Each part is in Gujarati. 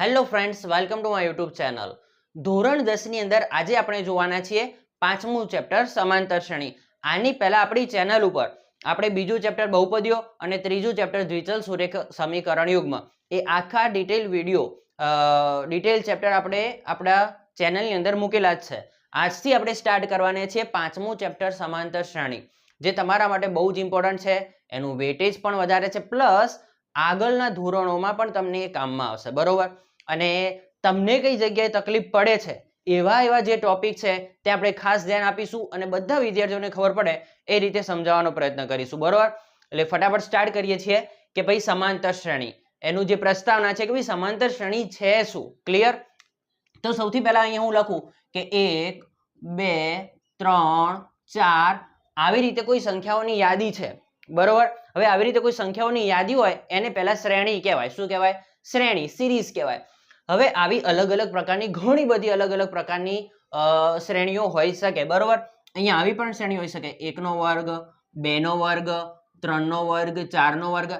Hello friends welcome to my YouTube channel ધોરણ દસની અંદર આજે આપણે જોવાના છીએ પાંચમું ચેપ્ટર સમાંતર શ્રેણી. આની પહેલાં આપણી ચેનલ ઉપર આપણે બીજું ચેપ્ટર બહુપદીઓ અને ત્રીજું ચેપ્ટર દ્વિચલ સુરેખ સમીકરણ યુગ્મ. એ આખા ડિટેલ વીડિયો ડિટેલ ચેપ્ટર આપણે આપણા ચેનલની અંદર મૂકેલા જ છે. આજથી આપણે સ્ટાર્ટ કરવાના છીએ પાંચમું ચેપ્ટર સમાંતર શ્રેણી, જે તમારા માટે બહુ જ ઇમ્પોર્ટન્ટ છે. એનું વેટેજ પણ વધારે છે પ્લસ આગળના ધોરણોમાં પણ તમને એ કામમાં આવશે. બરોબર? અને તમને કઈ જગ્યાએ તકલીફ પડે છે, એવા એવા જે ટોપિક છે, તે આપણે ખાસ ધ્યાન આપીશું અને બધા વિદ્યાર્થીઓને ખબર પડે એ રીતે સમજાવવાનો પ્રયત્ન કરીશું. બરોબર? એટલે ફટાફટ સ્ટાર્ટ કરીએ છીએ કે ભાઈ સમાંતર શ્રેણી. એનું જે પ્રસ્તાવના છે કે ભાઈ સમાંતર શ્રેણી છે શું? ક્લિયર તો સૌથી પહેલા અહીંયા હું લખું કે એક, બે, ત્રણ, ચાર આવી રીતે કોઈ સંખ્યાઓની યાદી છે. બરોબર? હવે આવી રીતે કોઈ સંખ્યાઓની યાદી હોય એને પહેલા શ્રેણી કહેવાય. શું કહેવાય? શ્રેણી, સિરીઝ કહેવાય. હવે આવી અલગ અલગ પ્રકારની ઘણી બધી અલગ અલગ પ્રકારની શ્રેણીઓ હોઈ શકે, બરોબર? અહીંયા આવી પણ શ્રેણી હોઈ શકે. એકનો વર્ગ, બેનો વર્ગ, ત્રણનો વર્ગ, ચારનો વર્ગ,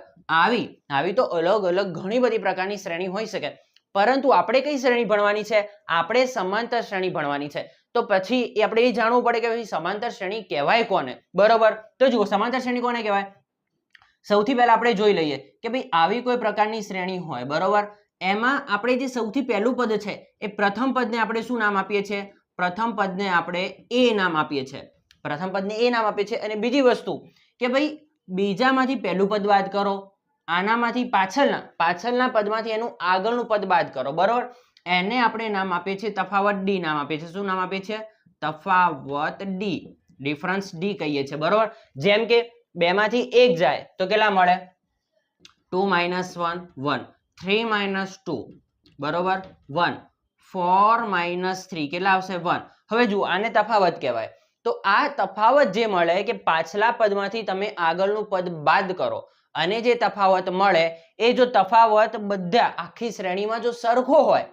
આવી આવી તો અલગ અલગ ઘણી બધી પ્રકારની શ્રેણી હોઈ શકે. પરંતુ આપણે કઈ શ્રેણી ભણવાની છે? આપણે સમાંતર શ્રેણી ભણવાની છે. તો પછી એ આપણે એ જાણવું પડે કે ભાઈ સમાંતર શ્રેણી કહેવાય કોને? બરોબર? તો જુઓ, સમાંતર શ્રેણી કોને કહેવાય? સૌથી પહેલા આપણે જોઈ લઈએ કે ભાઈ આવી કોઈ પ્રકારની શ્રેણી હોય, બરોબર? એમાં આપણે જે સૌથી પહેલું પદ છે, એ પ્રથમ પદને આપણે શું નામ આપીએ છીએ? પ્રથમ પદને આપણે એ નામ આપીએ છીએ. પ્રથમ પદને એ નામ આપીએ છીએ. અને બીજી વસ્તુ કે ભાઈ, બીજામાંથી પહેલું પદ બાદ કરો, આનામાંથી પાછળના પાછળના પદમાંથી એનું આગળનું પદ બાદ કરો, બરોબર? એને આપણે નામ આપીએ છીએ તફાવત ડી નામ આપીએ છીએ. શું નામ આપીએ છીએ? તફાવત ડી. ડિફરન્સ ડી કહીએ છીએ, બરોબર? જેમ કે, બેમાંથી એક જાય તો કેટલા મળે? Two minus one one. Three minus two. બરોબર? વન. Four minus three. કેટલા આવશે? વન. હવે જુઓ, આને તફાવત કહેવાય. તો આ તફાવત જે મળે કે પાછલા પદમાંથી તમે આગળનું પદ બાદ કરો, અને જે તફાવત મળે, એ જો તફાવત બધા આખી શ્રેણીમાં જો સરખો હોય,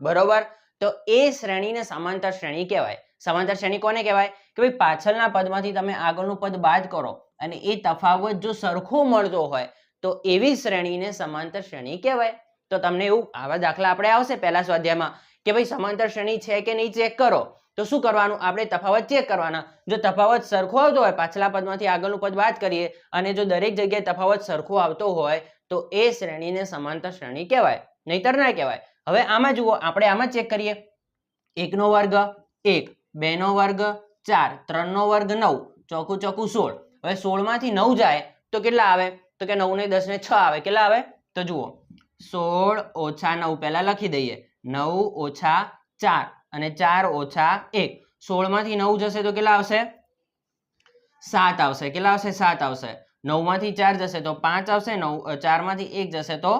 બરોબર? તો એ શ્રેણીને સમાંતર શ્રેણી કહેવાય. સમાંતર શ્રેણી કોને કહેવાય? કે ભાઈ પાછળના પદમાંથી તમે આગળનું પદ બાદ કરો, અને એ તફાવત જો સરખો મળતો હોય તો એવી શ્રેણીને સમાંતર શ્રેણી કહેવાય. તો તમને એવું આવા દાખલા આપણે આવશે પહેલા સ્વાધ્યાયમાં કે ભાઈ સમાંતર શ્રેણી છે કે નહીં ચેક કરો. તો શું કરવાનું? આપણે તફાવત ચેક કરવાના. જો તફાવત સરખો આવતો હોય, પાછલા પદમાંથી આગળનું પદ વાત કરીએ અને જો દરેક જગ્યાએ તફાવત સરખો આવતો હોય, તો એ શ્રેણીને સમાંતર શ્રેણી કહેવાય. નહીતર ના કહેવાય. હવે આમાં જુઓ, આપણે આમાં ચેક કરીએ. એકનો વર્ગ એક, બેનો વર્ગ ચાર, ત્રણનો વર્ગ નવ ચોખ્ખું ચોખ્ખું સોળ. હવે સોળમાંથી નવ જાય તો કેટલા આવે? તો કે નવ ને દસ ને છ આવે, કેટલા આવે? તો જુઓ, સોળ ઓછા નવ પહેલા લખી દઈએ. નવ ઓછા ચાર અને ચાર ઓછા એક. સોળમાંથી નવ જશે તો કેટલા આવશે? સાત આવશે. કેટલા આવશે? સાત આવશે. નવમાંથી ચાર જશે તો પાંચ આવશે, નવ ચાર ચારમાંથી એક જશે તો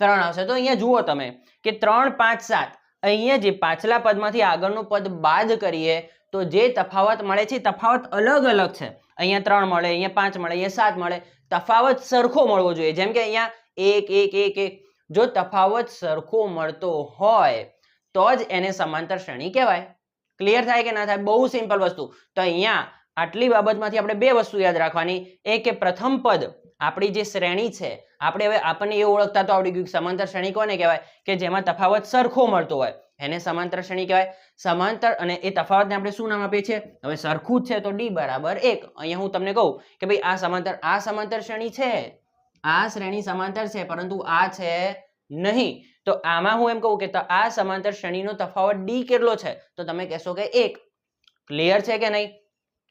ત્રણ આવશે. તો અહીંયા જુઓ તમે કે ત્રણ, પાંચ, સાત. અહીંયા જે પાછલા પદમાંથી આગળનું પદ બાદ કરીએ, તો જે તફાવત મળે છે તફાવત અલગ અલગ છે. અહીંયા ત્રણ મળે, અહીંયા પાંચ મળે, અહીંયા સાત મળે. તફાવત સરખો મળવો જોઈએ. જેમ કે અહીંયા એક એક એક એક. જો તફાવત સરખો મળતો હોય, તો જ એને સમાંતર શ્રેણી કહેવાય. ક્લિયર થાય કે ના થાય? બહુ સિમ્પલ વસ્તુ. તો અહીંયા આટલી બાબતમાંથી આપણે બે વસ્તુ યાદ રાખવાની. એક કે પ્રથમ પદ આપણી જે શ્રેણી છે, આપણે હવે આપણને એ ઓળખતા તો આવડી ગયું સમાંતર શ્રેણી કોને કહેવાય? કે જેમાં તફાવત સરખો મળતો હોય. એને સમાંતર શ્રેણી કહેવાય. સમાંતર અને એ તફાવતને આપણે શું નામ આપીએ છીએ? હવે સરખું જ છે તો ડી બરાબર એક. અહીંયા હું તમને કહું કે ભાઈ આ સમાંતર આ સમાંતર શ્રેણી છે. આ શ્રેણી સમાંતર છે, પરંતુ આ છે નહીં. તો આમાં હું એમ કહું કે આ સમાંતર શ્રેણીનો તફાવત ડી કેટલો છે? તો તમે કહેશો કે એક. ક્લિયર છે કે નહીં?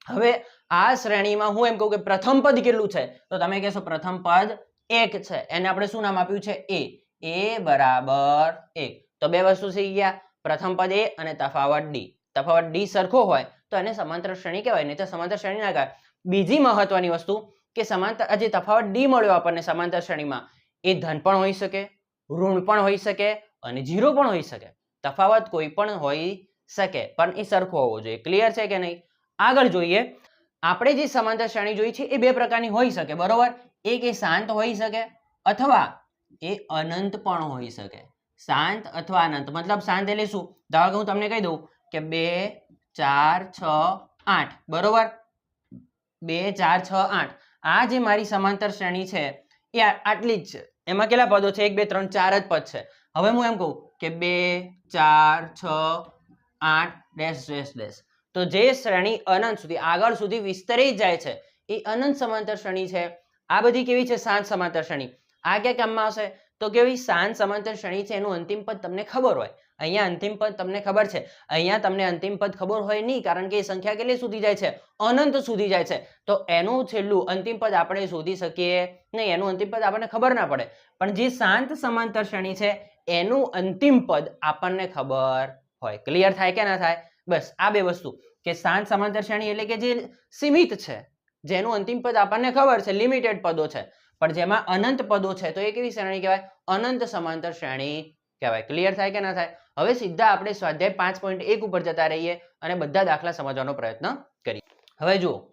હવે આ શ્રેણીમાં હું એમ કહું કે પ્રથમ પદ કેટલું છે? તો તમે કહેશો પ્રથમ પદ એક છે. એને આપણે શું નામ આપ્યું છે? એ એ બરાબર એક. તો બે વસ્તુ થઈ ગયા. પ્રથમ પદ એ અને તફાવત ડી. તફાવત ડી સરખો હોય તો એને સમાંતર શ્રેણી કહેવાય, નહીં તો સમાંતર શ્રેણી ના કહેવાય. બીજી મહત્વની વસ્તુ કે સમાંતર જે તફાવત ડી મળ્યો આપણને સમાંતર શ્રેણીમાં, એ ધન પણ હોઈ શકે, ઋણ પણ હોઈ શકે અને જીરો પણ હોઈ શકે. તફાવત કોઈ પણ હોઈ શકે, પણ એ સરખો હોવો જોઈએ. ક્લિયર છે કે નહીં? આગળ જોઈએ. આપણે જે સમાંતર શ્રેણી જોઈ છે, એ બે પ્રકારની હોઈ શકે, બરોબર? એક એ શાંત હોઈ શકે અથવા એ અનંત પણ હોઈ શકે. શાંત અથવા અનંત. મતલબ શાંત એટલે શું? ધારો કે હું તમને કહી દઉં કે બે, ચાર, છ, આઠ. બરોબર? બે, ચાર, છ, આઠ. આ જે મારી સમાંતર શ્રેણી છે, એ આટલી જ છે. એમાં કેટલા પદો છે? એક, બે, ત્રણ, ચાર જ પદ છે. હવે હું એમ કહું કે બે, ચાર, છ, આઠ, ડેશ ડેશ ડેશ. તો જે શ્રેણી અનંત સુધી, આગળ સુધી વિસ્તરી જાય છે, એ અનંત સમાંતર શ્રેણી છે. આ બધી કેવી છે? શાંત સમાંતર શ્રેણી. આ ક્યાં કામમાં આવશે? તો કેવી શાંત સમાંતર શ્રેણી છે, એનું અંતિમ પદ તમને ખબર હોય. અહીંયા અંતિમ પદ તમને ખબર છે. અહીંયા તમને અંતિમ પદ ખબર હોય નહીં, કારણ કે એ સંખ્યા કેટલી સુધી જાય છે? અનંત સુધી જાય છે. તો એનું છેલ્લું અંતિમ પદ આપણે શોધી શકીએ નહીં, એનું અંતિમ પદ આપણને ખબર ના પડે. પણ જે શાંત સમાંતર શ્રેણી છે, એનું અંતિમ પદ આપણને ખબર હોય. ક્લિયર થાય કે ના થાય? બસ, આ બે વસ્તુ. કે શાંત સમાંતર શ્રેણી એટલે કે જે સીમિત છે, જેનું અંતિમ પદ આપણને ખબર છે લિમિટેડ પદો છે. પણ જેમાં અનંત પદો છે, તો એ કેવી શ્રેણી કહેવાય? અનંત સમાંતર શ્રેણી કહેવાય. ક્લિયર થાય કે ના થાય? હવે સીધા આપણે સ્વાધ્યાય પાંચ પોઈન્ટ એક ઉપર જતા રહીએ અને બધા દાખલા સમજવાનો પ્રયત્ન કરીએ. હવે જુઓ.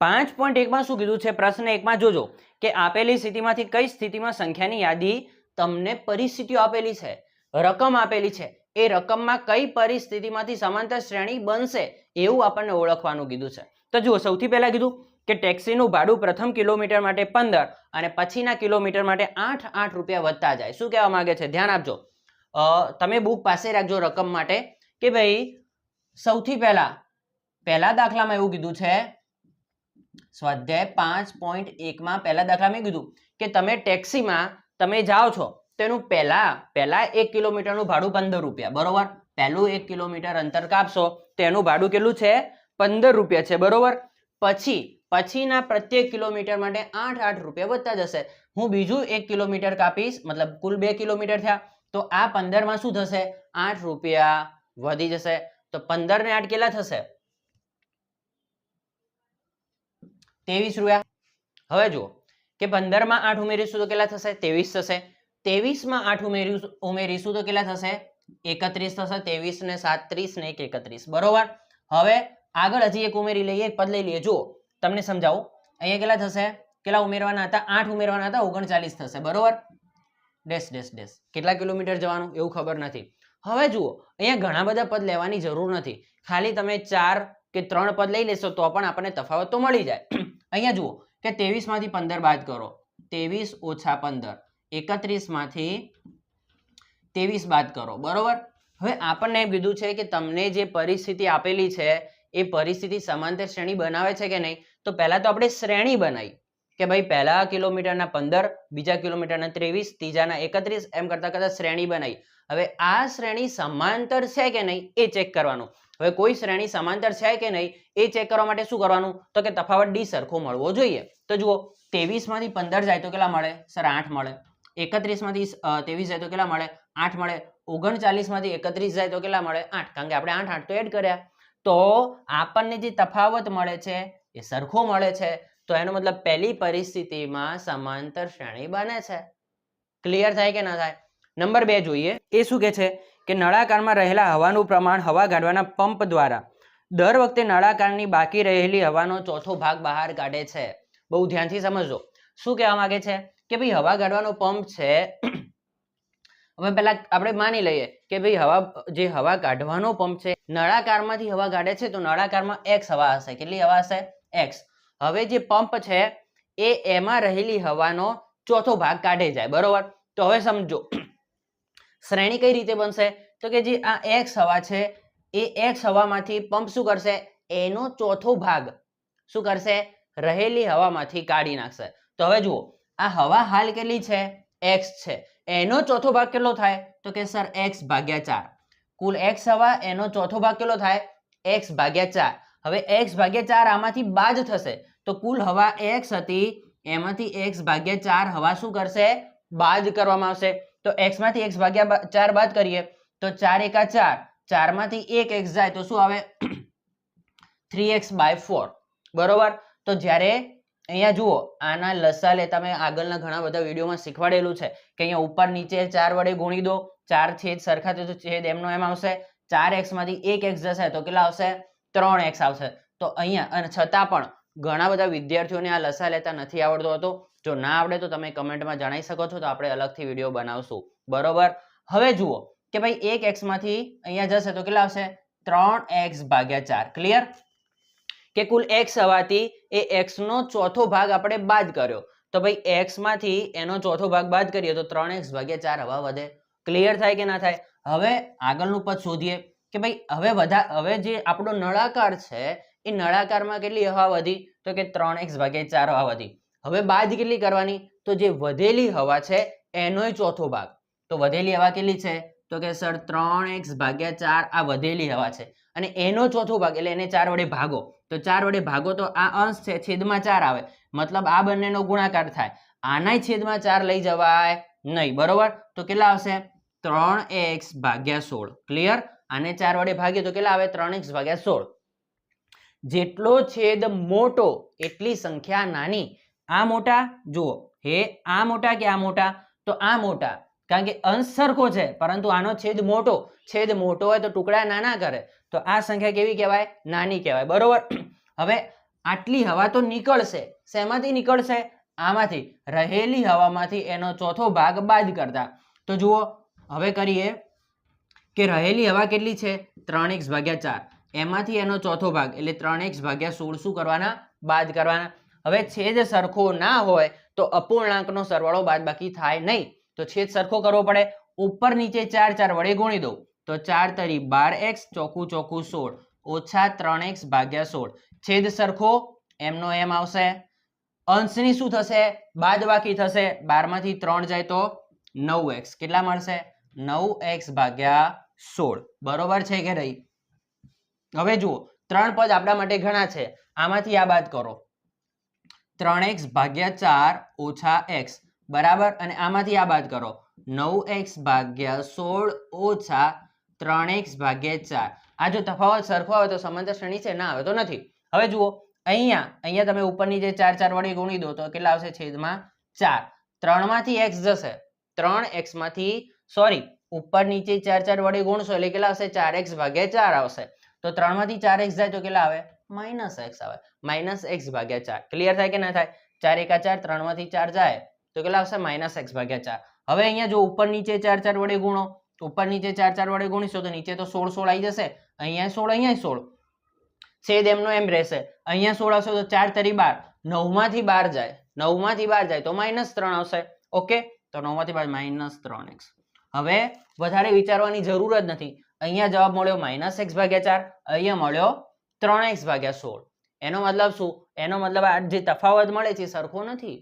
પાંચ પોઈન્ટ એકમાં શું કીધું છે? પ્રશ્ન એકમાં જોજો કે આપેલી સ્થિતિમાંથી કઈ સ્થિતિમાં સંખ્યાની યાદી તમને પરિસ્થિતિઓ આપેલી છે? રકમ આપેલી છે. એ રકમમાં કઈ પરિસ્થિતિમાંથી સમાંતર શ્રેણી બનશે એવું આપણને ઓળખવાનું કીધું છે. તો જુઓ, સૌથી પહેલા કીધું કે ટેક્સીનું ભાડું પ્રથમ કિલોમીટર માટે પંદર અને પછીના કિલોમીટર માટે આઠ આઠ રૂપિયા વધતા જાય. શું કહેવા માંગે છે? ધ્યાન આપજો. તમે બુક પાસે રાખજો રકમ માટે કે ભાઈ, સૌથી પહેલા પહેલા દાખલામાં એવું કીધું છે, સ્વાધ્યાય પાંચ પોઈન્ટ એકમાં પહેલા દાખલામાં કીધું કે તમે ટેક્સીમાં તમે જાઓ છો, તેનું પહેલા પહેલા એક કિલોમીટરનું ભાડું પંદર રૂપિયા. બરોબર? પહેલું એક કિલોમીટર અંતર કાપશો, તેનું ભાડું કેટલું છે? પંદર રૂપિયા છે. બરોબર? પછી પછીના પ્રત્યેક કિલોમીટર માટે આઠ આઠ રૂપિયા વધતા જશે. હું બીજું એક કિલોમીટર કાપીશ, મતલબ કુલ બે કિલોમીટર થયા, તો આ પંદરમાં શું થશે? આઠ રૂપિયા વધી જશે. તો પંદર ને આઠ કેટલા થશે? ત્રેવીસ રૂપિયા. હવે જુઓ, કે પંદરમાં આઠ ઉમેરીશું તો કેટલા થશે? ત્રેવીસ થશે. ત્રેવીસમાં આઠ ઉમેરીશું ઉમેરીશું તો કેટલા થશે? એકત્રીસ થશે. ત્રેવીસ ને સાત ને એક એકત્રીસ. બરોબર? હવે આગળ હજી એક ઉમેરી લઈએ, એક પદ લઈ લઈએ. જુઓ તમને સમજાવું? અહીંયા કેટલા થશે? કેટલા ઉમેરવાના હતા? આઠ ઉમેરવાના હતા, ઓગણચાલીસ થશે. બરોબર? Dash dash dash. કેટલા કિલોમીટર જવાનું? એવું ખબર નથી. હવે જુઓ, અહીંયા ઘણા બધા પદ લેવાની જરૂર નથી. ખાલી તમે ચાર કે ત્રણ પદ લઈ લેશો તો પણ આપણને તફાવત તો મળી જાય. અહીંયા જુઓ, કે ત્રેવીસમાંથી પંદર બાદ કરો. ત્રેવીસ ઓછા પંદર. એકત્રીસમાંથી ત્રેવીસ બાદ કરો. બરોબર? હવે આપણને એમ કીધું છે કે તમને જે પરિસ્થિતિ આપેલી છે એ પરિસ્થિતિ સમાંતર શ્રેણી બનાવે છે કે નહીં? તો પહેલા તો આપણે શ્રેણી બનાવી. કે ભાઈ પહેલા કિલોમીટરના પંદર, બીજા કિલોમીટરના ત્રેવીસ, ત્રીજાના એકત્રીસ, એમ કરતા કરતા શ્રેણી બનાવી. હવે આ શ્રેણી સમાંતર છે કે નહીં? એ ચેક કરવાનું. હવે કોઈ શ્રેણી સમાંતર છે કે નહીં? એ ચેક કરવા માટે શું કરવાનું? તો કે તફાવત ડી સરખો મળવો જોઈએ. તો જુઓ ત્રેવીસમાંથી પંદર જાય તો કેટલા મળે? સર, આઠ મળે. એકત્રીસમાંથી ત્રેવીસ જાય તો કેટલા મળે? આઠ મળે. ઓગણચાલીસમાંથી એકત્રીસ જાય તો કેટલા મળે? આઠ. કારણ કે આપણે આઠ આઠ તો એડ કર્યા. તો આપણને જે તફાવત મળે છે, એ સરખો મળે છે, તો એનો મતલબ પહેલી પરિસ્થિતિમાં સમાંતર શ્રેણી બને છે. ક્લિયર થાય કે ના થાય? નંબર બે જોઈએ. એ શું કે છે? કે નળાકારમાં રહેલા હવાનું પ્રમાણ હવા કાઢવાના પંપ દ્વારા દર વખતે નળાકારની બાકી રહેલી હવાનો ચોથો ભાગ બહાર કાઢે છે. બહુ ધ્યાનથી સમજજો. શું કહેવા માંગે છે? કે ભાઈ હવા કાઢવાનો પંપ છે હવે પહેલા આપણે માની લઈએ કે ભાઈ હવા, જે હવા કાઢવાનો પંપ છે નળાકારમાંથી હવા કાઢે છે, તો નળાકારમાં એક્સ હવા હશે. કેટલી હવા હશે? એક્સ હવે જે પંપ છે, એ એમાં રહેલી હવાનો ચોથો ભાગ કાઢે જાય. બરોબર? તો હવે સમજો. શ્રેણી કઈ રીતે બનશે? તો કે જે આ એક્સ હવા છે, એ એક્સ હવામાંથી પંપ શું કરશે? એનો ચોથો ભાગ શું કરશે? રહેલી હવામાંથી કાઢી નાખશે. તો હવે જુઓ, આ હવા હાલ કેટલી છે? એક્સ છે. એનો ચોથો ભાગ કેટલો થાય? તો કે સર એક્સ ભાગ્યા ચાર. કુલ એક્સ હવા એનો ચોથો ભાગ કેટલો થાય? એક્સ ભાગ્યા ચાર. હવે એક્સ ભાગ્યા ચાર આમાંથી બાદ થશે. તો કુલ હવા એક્સ હતી, એમાંથી એક્સ ભાગ્યા ચાર હવા શું કરશે? બાદ કરવામાં આવશે. તો એક્સમાંથી એક્સ ભાગ્યા ચાર બાદ કરીએ. તો ચાર એકા ચાર. ચારમાંથી એક એક્સ જાય તો શું આવે? થ્રી એક્સ બાય ફોર બરોબર? તો જ્યારે અહીંયા જુઓ, આના લસા લે તમે આગળના ઘણા બધા વિડીયોમાં શીખવાડેલું છે કે અહીંયા ઉપર નીચે ચાર વડે ગુણી દો, ચાર છેદ સરખા થશે છેદ એમનો એમ આવશે. ચાર એક્સમાંથી એક એક્સ જશે તો કેટલા આવશે? ત્રણ એક્સ આવશે. તો અહીંયા, અને છતાં પણ ઘણા બધા વિદ્યાર્થીઓને આ લસા લેતા નથી આવડતો હતો. જો ના આવડે તો તમે કમેન્ટમાં જણાવી શકો છો, તો આપણે અલગથી વીડિયો બનાવશું. બરોબર? હવે જુઓ કે ભાઈ એક એક્સમાંથી અહીંયા જશે તો કેટલા આવશે? ત્રણ એક્સ ભાગ્યા ચાર. ક્લિયર કે કુલ એક્સ હવાથી એ એક્સનો ચોથો ભાગ આપણે બાદ કર્યો. તો ભાઈ એક્સમાંથી એનો ચોથો ભાગ બાદ કરીએ તો ત્રણ એક્સ ભાગ્યા ચાર હવા વધે. ક્લિયર થાય કે ના થાય? હવે આગળનું પદ શોધીએ કે ભાઈ હવે વધા, હવે જે આપણો નળાકાર છે, એ નળાકારમાં કેટલી હવા વધી? તો કે ત્રણ એક્સ ભાગ્યા ચાર હવા વધી. હવે બાદ કેટલી કરવાની? તો જે વધેલી હવા છે, એનોય ચોથો ભાગ. તો વધેલી હવા કેટલી છે? તો કે સર, ત્રણ એક્સ ભાગ્યા ચાર આ વધેલી હવા છે. અને એનો ચોથો ભાગ, એટલે એને ચાર વડે ભાગો. તો ચાર વડે ભાગો તો આ અંશ છે, છેદમાં ચાર આવે. મતલબ આ બંનેનો ગુણાકાર થાય. આનાય છેદમાં ચાર લઈ જવાય નહીં, બરોબર? તો કેટલા આવશે? ત્રણ એક્સ ભાગ્યા સોળ. ક્લિયર આને ચાર વડે ભાગીએ તો કેટલા આવે? ત્રણ એક્સ ભાગ્યા સોળ. જેટલો છેદ મોટો, એટલી સંખ્યા નાની. આ મોટા? જુઓ. હે, આ મોટા કે આ મોટા? તો આ મોટા. કારણ કે અંશ સરખો છે, પરંતુ આનો છેદ મોટો છેદ મોટો હોય તો ટુકડા નાના કરે. તો આ સંખ્યા કેવી કહેવાય? નાની કહેવાય. બરોબર? હવે આટલી હવા તો નીકળશે. શેમાંથી નીકળશે? આમાંથી. રહેલી હવામાંથી એનો ચોથો ભાગ બાદ કરતા. તો જુઓ, હવે કરીએ કે રહેલી હવા કેટલી છે? ત્રણ એક્સ ભાગ્યા ચાર. એમાંથી એનો ચોથો ભાગ, એટલે ત્રણ એક્સ ભાગ્યા સોળ શું કરવાના? બાદ કરવાના. હવે છેદ સરખો ના હોય તો અપૂર્ણાંકનો સરવાળો બાદ બાકી થાય નહીં. તો છેદ સરખો કરવો પડે. ઉપર નીચે ચાર ચાર વડે ગુણી દો તો ચાર તરી બાર એક્સ ચોખ્ખું ચોખ્ખું સોળ. ઓછા ત્રણ એક્સ ભાગ્યા સોળ. છેદ સરખો, એમનો એમ આવશે. અંશની શું થશે? બાદ બાકી થશે. બારમાંથી ત્રણ જાય તો નવ એક્સ. કેટલા મળશે? નવ એક્સ ભાગ્યા સોળ. બરોબર છે કે નહીં? હવે જુઓ, ત્રણ પદ આપણા માટે ઘણા છે. આમાંથી આ બાદ કરો. ત્રણ એક્સ ભાગ્યા ચાર ઓછા એક્સ. બરાબર? અને આમાંથી આ બાદ કરો. નવ એક્સ ભાગ્યા સોળ ઓછા ત્રણ એક્સ ભાગ્યા ચાર. આ જો તફાવત સરખો આવે તો સમાંતર શ્રેણી છે, ના આવે તો નથી. હવે જુઓ, અહીંયા અહીંયા તમે ઉપરની જે ચાર ચાર વડે ગુણી દો તો કેટલા આવશે? છેદમાં ચાર. ત્રણમાંથી એક્સ જશે. ત્રણ એક્સમાંથી સોરી, ઉપર નીચે ચાર ચાર વડે ગુણશો એટલે કેટલા આવશે? ચાર એક્સ ભાગ્યા ચાર આવશે. તો ત્રણમાંથી ચાર એક્સ જાય તો કેટલા આવે? માઇનસ એક્સ આવે. માઇનસ એક્સ ભાગ્યા ચાર. ક્લિયર થાય કે ના થાય? ચાર એકા ચાર, ત્રણમાંથી ચાર જાય. તો કેટલા આવશે? માઇનસ એક્સ ભાગ્યા ચાર. હવે અહીંયા જો ઉપર નીચે ચાર ચાર વડે ગુણો ઉપર નીચે ચાર ચાર વડે ગુણીશો, તો નીચે તો સોળ સોળ આવી જશે. અહીંયા સોળ અહીંયા સોળ. છેદ એમનો એમ રહેશે. અહીંયા સોળ આવશે તો ચાર તરી બાર. નવમાંથી બાર જાય. નવમાંથી બાર જાય તો માઇનસ ત્રણ આવશે. ઓકે? તો નવમાંથી બાર માઇનસ ત્રણ એક્સ. હવે વધારે વિચારવાની જરૂર જ નથી. અહીંયા જવાબ મળ્યો માઇનસ એક્સ ભાગ્યા ચાર. અહીંયા મળ્યો ત્રણ એક્સ ભાગ્યા સોળ. એનો મતલબ શું? એનો મતલબ આ જે તફાવત મળે છે સરખો નથી.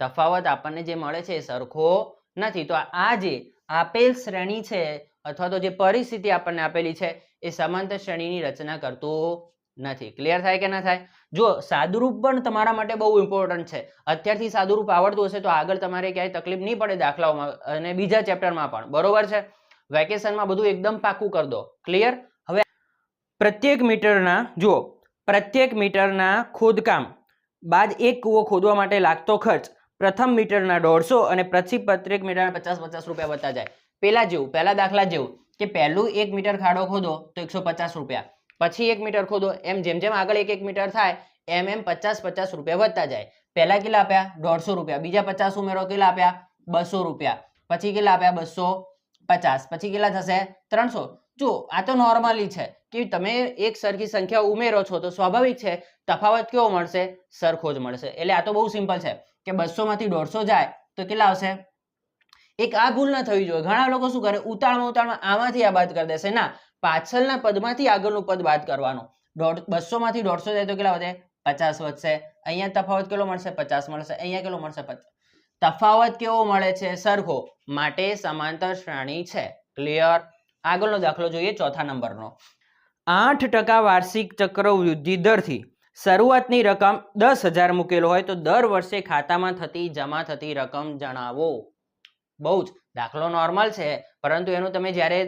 તફાવત આપણને જે મળે છે સરખો નથી. તો આ જે આપેલ શ્રેણી છે અથવા તો જે પરિસ્થિતિ આપણને આપેલી છે એ સમાંતર શ્રેણીની રચના કરતું નથી. ક્લિયર થાય કે ના થાય? જો સાદુરૂપ પણ તમારા માટે બહુ ઇમ્પોર્ટન્ટ છે. અત્યારથી સાદુરૂપ આવડતું હશે તો આગળ તમારે ક્યાંય તકલીફ નહીં પડે દાખલાઓમાં અને બીજા ચેપ્ટરમાં પણ. બરોબર છે? વેકેશનમાં બધું એકદમ પાકું કરી દો. ક્લિયર હવે પ્રત્યેક મીટરના, જુઓ, પ્રત્યેક મીટરના ખોદકામ. બાદ એક કૂવો ખોદવા માટે લાગતો ખર્ચ. પ્રથમ મીટરના દોઢસો અને પછી પ્રત્યેક મીટરના પચાસ પચાસ રૂપિયા વધતા જાય. પેલા જેવું, પહેલા દાખલા જેવું કે પહેલું એક મીટર ખાડો ખોદો તો એકસો પચાસ રૂપિયા. પછી એક મીટર ખોદો, એમ જેમ જેમ આગળ એક એક મીટર થાય, એમ એમ પચાસ પચાસ રૂપિયા વધતા જાય. પહેલા કેટલા આપ્યા? દોઢસો રૂપિયા. બીજા પચાસ ઉમેરો, કેટલા આપ્યા? બસો રૂપિયા. પછી કેટલા આપ્યા? બસો પચાસ. પછી કેટલા થશે? ત્રણસો. જો આ તો નોર્મલી છે કે તમે એક સરખી સંખ્યા ઉમેરો છો તો સ્વાભાવિક છે, તફાવત કેવો મળશે? સરખો જ મળશે. એટલે આ તો બહુ સિમ્પલ છે. કે બસો માંથી દોઢસો જાય, તો કેટલા આવશે? એક આ ભૂલ ના થવી જોઈએ. ઘણા લોકો શું કરે? ઉતાળમાં ઉતાળમાં આમાંથી આ બાદ કરી દેશે. ના, પાછળના પદમાંથી આગળનું પદ બાદ કરવાનું. દોઢ બસો માંથી દોઢસો જાય તો કેટલા વધે? પચાસ વધશે. અહીંયા તફાવત કેટલો મળશે? પચાસ મળશે. અહીંયા કેટલો મળશે? તફાવત કેવો મળે છે? સરખો. માટે સમાંતર શ્રેણી છે. ક્લિયર આગળનો દાખલો જોઈએ ચોથા નંબરનો. આઠ ટકા વાર્ષિક ચક્રવૃદ્ધિ દરથી શરૂઆતની રકમ દસ હજાર મૂકેલો હોય તો દર વર્ષે ખાતામાં થતી જમા થતી રકમ જણાવો. બહુ જ. દાખલો નોર્મલ છે, પરંતુ એનું તમે જ્યારે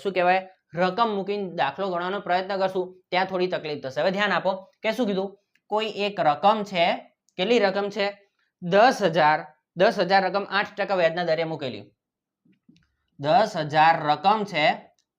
શું કહેવાય, રકમ મૂકીને દાખલો ગણવાનો પ્રયત્ન કરશું, ત્યાં થોડી તકલીફ થશે. હવે ધ્યાન આપો કે શું કીધું? કોઈ એક રકમ છે, કેટલી રકમ છે? દસ હજાર દસ હજાર રકમ આઠ ટકા વ્યાજના દરે મૂકેલી. દસ હજાર રકમ છે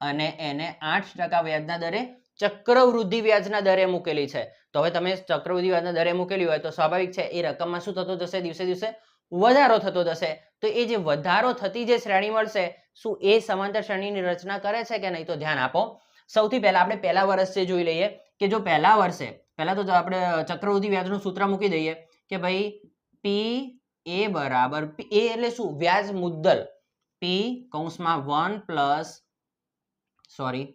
અને એને આઠ ટકા વ્યાજના દરે ચક્રવૃદ્ધિ વ્યાજના દરે મૂકેલી છે. તો હવે તમે ચક્રવૃદ્ધિ વ્યાજના દરે મૂકેલી હોય તો સ્વાભાવિક છે, એ રકમમાં શું થતો જશે? દિવસે દિવસે વધારો થતો જશે. તો એ જે વધારો થતી જે શ્રેણી મળશે, શું એ સમાંતર શ્રેણીની રચના કરે છે કે નહીં? તો ધ્યાન આપો. સૌથી પહેલા આપણે પહેલા વર્ષે જોઈ લઈએ કે જો પહેલા વર્ષે, પહેલા તો આપણે ચક્રવૃદ્ધિ વ્યાજનું સૂત્ર મૂકી દઈએ કે ભાઈ પી એ બરાબર એ એટલે શું? વ્યાજ મુદ્દલ. પી કૌંસમાં વન પ્લસ, સોરી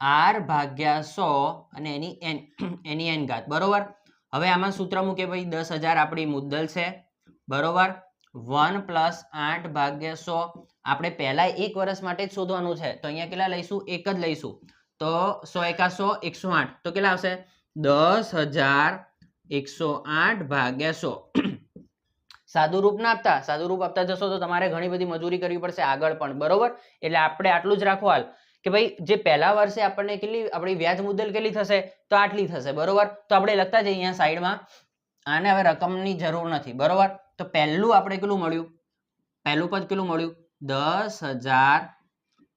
આર ભાગ્યા સો અને એની એન એની એન ઘાત. બરોબર? હવે આમાં સૂત્ર મૂકે ભાઈ દસ હજાર આપણી મુદ્દલ છે. બરોબર? વન પ્લસ આઠ ભાગ્યા સો. આપણે પહેલા એક વર્ષ માટે જ શોધવાનું છે. તો અહીંયા કેટલા લઈશું? એક જ લઈશું. તો સો એકા સો એકસો આઠ. તો કેટલા આવશે? દસ હજાર એકસો આઠ ભાગ્યા સો. સાદું રૂપ ના આપતા. સાદું રૂપ આપતા જશો તો તમારે ઘણી બધી મજૂરી કરવી પડશે આગળ પણ. બરોબર? એટલે આપણે આટલું જ રાખો હાલ. કે ભાઈ, જે પહેલા વર્ષે આપણને કેટલી, આપણી વ્યાજ મુદ્દલ કેટલી થશે? તો આટલી થશે, બરોબર? તો આપણે લખતા જઈએ અહીંયા સાઈડમાં, આને હવે રકમની જરૂર નથી, બરોબર? તો પહેલું આપણે કેટલું મળ્યું? પહેલું પદ કેટલું મળ્યું? દસ હજાર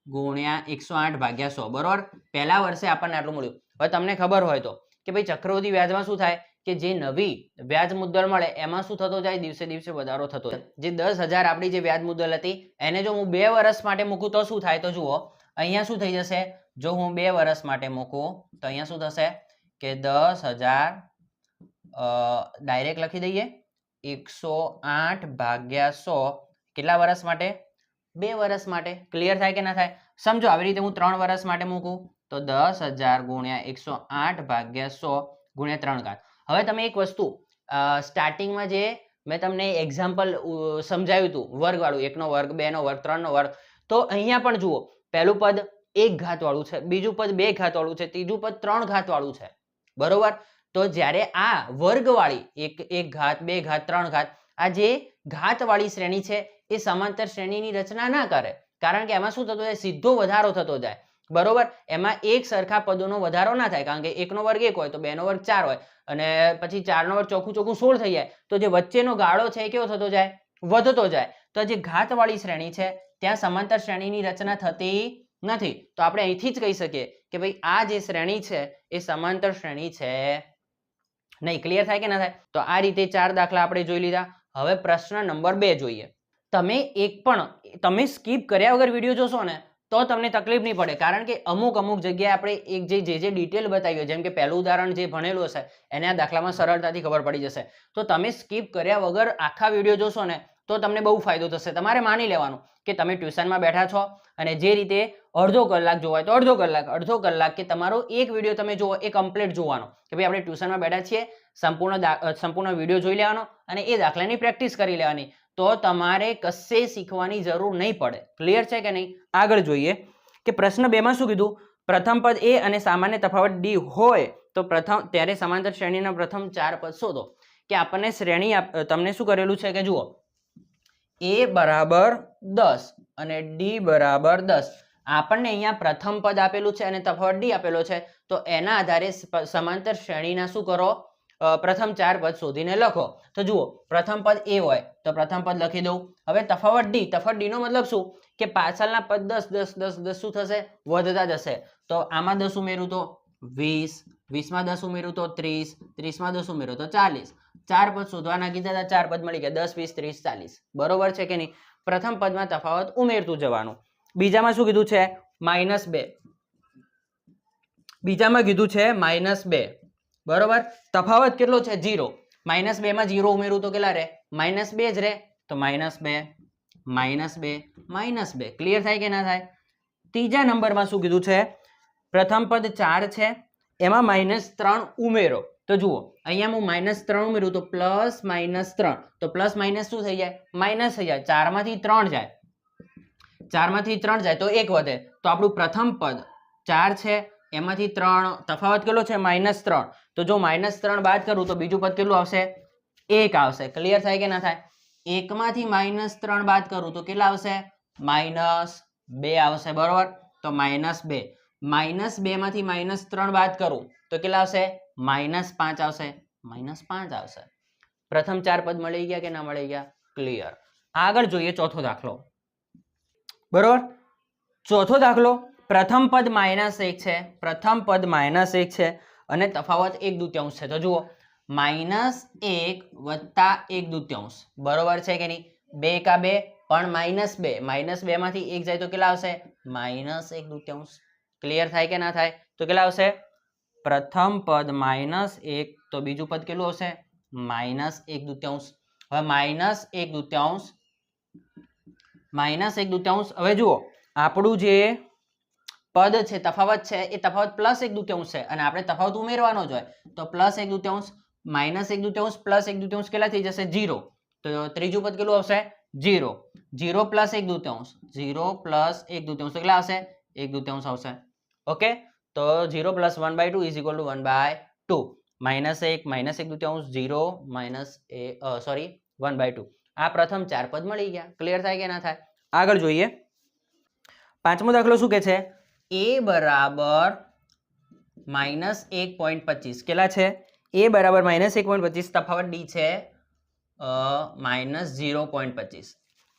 ગુણ્યા એકસો આઠ ભાગ્યા સો, બરોબર? પહેલા વર્ષે આપણને આટલું મળ્યું. હવે તમને ખબર હોય તો, કે ભાઈ, ચક્રવૃદ્ધિ વ્યાજમાં શું થાય? કે જે નવી વ્યાજ મુદ્દલ મળે, એમાં શું થતો જાય? દિવસે દિવસે વધારો થતો જાય. જે દસ હજાર આપણી જે વ્યાજ મુદ્દલ હતી, એને જો હું બે વર્ષ માટે મૂકું તો શું થાય? તો જુઓ અહીંયા શું થઈ જશે? જો હું બે વર્ષ માટે મૂકું, તો અહીંયા શું થશે? કે દસ હજાર ડાયરેક્ટ લખી દઈએ. એકસો આઠ ભાગ્યા સો. કેટલા વર્ષ માટે? બે વર્ષ માટે. ક્લિયર થાય કે ના થાય? સમજો, આવી રીતે હું ત્રણ વર્ષ માટે મૂકું, તો દસ હજાર ગુણ્યા એકસો આઠ ભાગ્યા સો ગુણ્યા ત્રણ ઘાત. હવે તમે એક વસ્તુ સ્ટાર્ટિંગમાં જે મેં તમને એક્ઝામ્પલ સમજાવ્યું હતું, વર્ગવાળું, એકનો વર્ગ, બેનો વર્ગ, ત્રણનો વર્ગ. તો અહીંયા પણ જુઓ પહેલું પદ એક ઘાત વાળું છે, બીજું પદ બે ઘાત વાળું છે, ત્રીજું પદ ત્રણ ઘાત વાળું છે. બરોબર? તો જ્યારે આ વર્ગવાળી એક એક ઘાત, બે ઘાત, ત્રણ ઘાત, આ જે ઘાતવાળી શ્રેણી છે, એ સમાંતર શ્રેણીની રચના ના કરે. કારણ કે એમાં શું થતું જાય? સીધો વધારો થતો જાય. બરોબર? એમાં એક સરખા પદોનો વધારો ના થાય, કારણ કે એકનો વર્ગ એક હોય, તો બેનો વર્ગ ચાર હોય, અને પછી ચારનો વર્ગ ચોખ્ખું ચોખ્ખું સોળ થઈ જાય. તો જે વચ્ચેનો ગાળો છે એ કેવો થતો જાય? વધતો જાય. તો જે ઘાતવાળી શ્રેણી છે ત્યાં સમાંતર શ્રેણીની રચના થતી નથી. તો આપણે અહીંથી જ કહી શકીએ કે ભાઈ, આ જે શ્રેણી છે, એ સમાંતર શ્રેણી છે. નહીં ક્લિયર થાય કે ના થાય? તો આ રીતે ચાર દાખલા આપણે જોઈ લીધા. હવે પ્રશ્ન નંબર બે જોઈએ. તમે એક પણ, તમે સ્કીપ કર્યા વગર વીડિયો જોશો ને, તો તમને તકલીફ નહીં પડે. કારણ કે અમુક અમુક જગ્યાએ આપણે એક જે જે જે ડિટેલ બતાવી હોય, જેમ કે પહેલું ઉદાહરણ જે ભણેલું હશે, એને આ દાખલામાં સરળતાથી ખબર પડી જશે. તો તમે સ્કીપ કર્યા વગર આખા વીડિયો જોશો ને તો તમને બહુ ફાયદો થશે. તમારે માની લેવાનું કે તમે ટ્યુશનમાં બેઠા છો અને જે રીતે અડધો કલાક જોવાય તો અડધો કલાક અડધો કલાક કે તમારો એક વીડિયો તમે જુઓ, એ કમ્પ્લીટ જોવાનો કે ભાઈ આપણે ટ્યુશનમાં બેઠા છીએ, સંપૂર્ણ સંપૂર્ણ વીડિયો જોઈ લેવાનો અને એ દાખલાની પ્રેક્ટિસ કરી લેવાની. તો તમારે કશે શીખવાની જરૂર નહીં પડે. ક્લિયર છે કે નહીં? આગળ જોઈએ કે પ્રશ્ન બેમાં શું કીધું? પ્રથમ પદ એ અને સામાન્ય તફાવત ડી હોય તો પ્રથમ, ત્યારે સમાંતર શ્રેણીના પ્રથમ ચાર પદ શોધો. કે આપણને શ્રેણી તમને શું કરેલું છે કે જુઓ એ બરાબર દસ અને ડી બરાબર દસ. આપણને અહીંયા પ્રથમ પદ આપેલું છે અને તફાવત ડી આપેલો છે. તો એના આધારે સમાંતર શ્રેણીના શું કરો? પ્રથમ ચાર પદ શોધીને લખો. તો જુઓ, પ્રથમ પદ એ હોય, તો પ્રથમ પદ લખી દઉં. હવે તફાવત ડી તફાવત ડી નો મતલબ શું? કે પાછળના પદ દસ દસ દસ દસ શું થશે? વધતા જશે. તો આમાં દસ ઉમેરું તો વીસ, વીસમાં દસ ઉમેરું તો ત્રીસ, ત્રીસમાં દસ ઉમેરું તો ચાલીસ. ચાર પદ શોધવાના કીધા હતા, ચાર પદ મળી ગયા, દસ, વીસ, ત્રીસ, ચાલીસ. બરોબર છે કે નહીં? પ્રથમ પદમાં તફાવત ઉમેરતું જવાનું. બીજામાં શું કીધું છે? માઇનસ બે. બીજામાં કીધું છે માઇનસ બે. બરોબર? તફાવત કેટલો છે? જીરો માઇનસ બે માં જીરો ઉમેરું તો કેટલા રહે? માઇનસ બે જ રહે. તો માઇનસ બે માઇનસ બે માઇનસ બે. ક્લિયર થાય કે ના થાય? ત્રીજા નંબરમાં શું કીધું છે? પ્રથમ પદ ચાર છે. એમાં માઇનસ ત્રણ ઉમેરો. તો જુઓ, અહીંયા હું માઇનસ ત્રણ ઉમેરું તો પ્લસ માઇનસ ત્રણ. તો પ્લસ માઇનસ શું થઈ જાય? માઇનસ થઈ જાય. ચારમાંથી ત્રણ જાય. ચારમાંથી ત્રણ જાય તો એક વધે. તો આપણું પ્રથમ પદ ચાર છે. એમાંથી ત્રણ તફાવત કેટલો છે? માઇનસ ત્રણ. તો જો માઇનસ ત્રણ બાદ કરું તો બીજું પદ કેટલું આવશે? એક આવશે. ક્લિયર થાય કે ના થાય? એકમાંથી માઇનસ ત્રણ બાદ કરું તો કેટલા આવશે? માઇનસ બે આવશે. બરોબર? તો માઇનસ બે. માઇનસ બે માંથી માઇનસ ત્રણ બાદ કરું, તો કેટલા આવશે? માઇનસ પાંચ આવશે. માઇનસ પાંચ આવશે. પ્રથમ ચાર પદ મળી ગયા કે ના મળી ગયા? ક્લિયર આગળ જોઈએ ચોથો દાખલો. બરોબર? ચોથો દાખલો. પ્રથમ પદ માઇનસ એક છે. પ્રથમ પદ માઇનસ એક છે. અને તફાવત એક દૂત્યાંશ છે. તો જુઓ. માઇનસ એક વત્તા એક દૂત્યાંશ. બરોબર છે કે નહીં? બે કા બે, પણ માઇનસ બે. માઇનસ બે માંથી એક જાય તો કેટલા આવશે? માઇનસ એક દૂત્યાંશ. ક્લિયર થાય કે ના થાય? તો કેટલા આવશે? પ્રથમ પદ માઇનસ એક, તો બીજું પદ કેટલું આવશે? માઇનસ એક દૂત્યાંશ. હવે માઇનસ એક દૂત્યાંશ, માઇનસ એક દૂત્યાંશ. હવે જુઓ, આપણું જે પદ છે, તફાવત છે, એ તફાવત પ્લસ એક દૂત્યાંશ છે. અને આપણે તફાવત ઉમેરવાનો જ હોય. તો પ્લસ એક દૂત્યાંશ, માઇનસ એક દૂત્યાંશ, પ્લસ એક દૂત્યાંશ કેટલા થઈ જશે? જીરો તો ત્રીજું પદ કેટલું આવશે? જીરો જીરો પ્લસ એક દૂત્યાંશ. જીરો પ્લસ એક દૂત્યાંશ કેટલા આવશે? એક દૂત્યાંશ આવશે. ઓકે? તો zero plus one by two is equal to one by two. Minus એક માઇનસ એક દૂત્યાંશ ઝીરો, માઇનસ એ સોરી, વન બાય ટુ. આ પ્રથમ ચાર પદ મળી ગયા. ક્લિયર થાય કે ના થાય? આગળ જોઈએ. પાંચમો દાખલો શું કે છે? એ બરાબર માઇનસ એક પોઈન્ટ પચીસ. કેટલા છે? એ બરાબર માઇનસ એક પોઈન્ટ પચીસ. તફાવત ડી છે માઇનસ ઝીરો પોઈન્ટ પચીસ.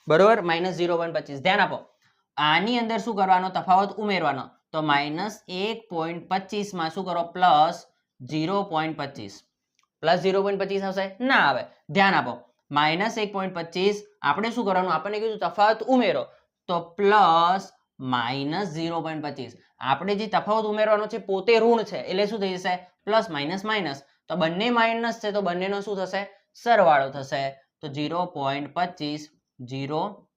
બરોબર? માઇનસ ઝીરો પોઈન્ટ પચીસ. ધ્યાન આપો. આની અંદર શું કરવાનો? તફાવત ઉમેરવાનો. તો માઇનસ એક પોઈન્ટ પચીસમાં શું કરો? પ્લસ ઝીરો પોઈન્ટ પચીસ. પ્લસ ઝીરો પોઈન્ટ પચીસ આવશે? ના આવે. ધ્યાન આપો. માઇનસ એક પોઈન્ટ પચીસ, આપણે શું કરવાનું? આપણને કીધું તફાવત ઉમેરો. તો પ્લસ માઇનસ ઝીરો પોઈન્ટ પચીસ. આપણે જે તફાવત ઉમેરવાનો છે, પોતે ઋણ છે. એટલે શું થઈ જશે? પ્લસ માઇનસ માઇનસ તો બંને માઇનસ છે, તો બંનેનો શું થશે? સરવાળો થશે. તો ઝીરો પોઈન્ટ પચીસ, ઝીરો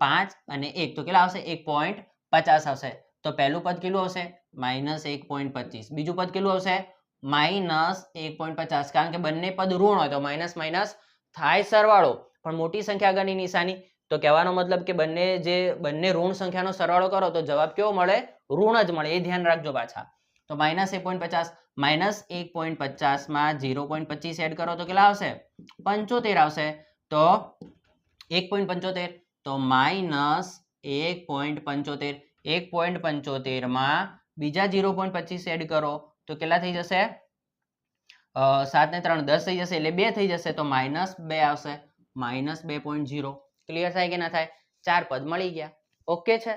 પાંચ અને એક. તો કેટલા આવશે? એક પોઈન્ટ પચાસ આવશે. તો પહેલું પદ કેટલું આવશે? માઇનસ એક પોઈન્ટ પચીસ. બીજું પદ કેટલું આવશે? માઇનસ એક પોઈન્ટ પચાસ. કારણ કે બંને પદ ઋણ હોય તો માઇનસ માઇનસ થાય સરવાળો. પણ મોટી સંખ્યા આગળની નિશાની, તો કહેવાનો મતલબ કે બંને જે, બંને ઋણ સંખ્યાનો સરવાળો કરો, તો જવાબ કેવો મળે? ઋણ જ મળે. એ ધ્યાન રાખજો પાછા. તો માઇનસ એક પોઈન્ટ પચાસ માઇનસ એક પોઈન્ટ પચાસમાં ઝીરો પોઈન્ટ પચીસ એડ કરો તો કેટલા આવશે? પંચોતેર આવશે. તો એક પોઈન્ટ પંચોતેર, તો માઇનસ એક પોઈન્ટ પંચોતેર. એક પોઈન્ટ પંચોતેરમાં બીજા ઝીરો પોઈન્ટ પચીસ એડ કરો, તો કેટલા થઈ જશે? સાત ને ત્રણ દસ થઈ જશે, એટલે બે થઈ જશે, તો માઇનસ બે આવશે. માઇનસ બે પોઈન્ટ ઝીરો. ક્લિયર થાય કે ના થાય? ચાર પદ મળી ગયા. ઓકે છે?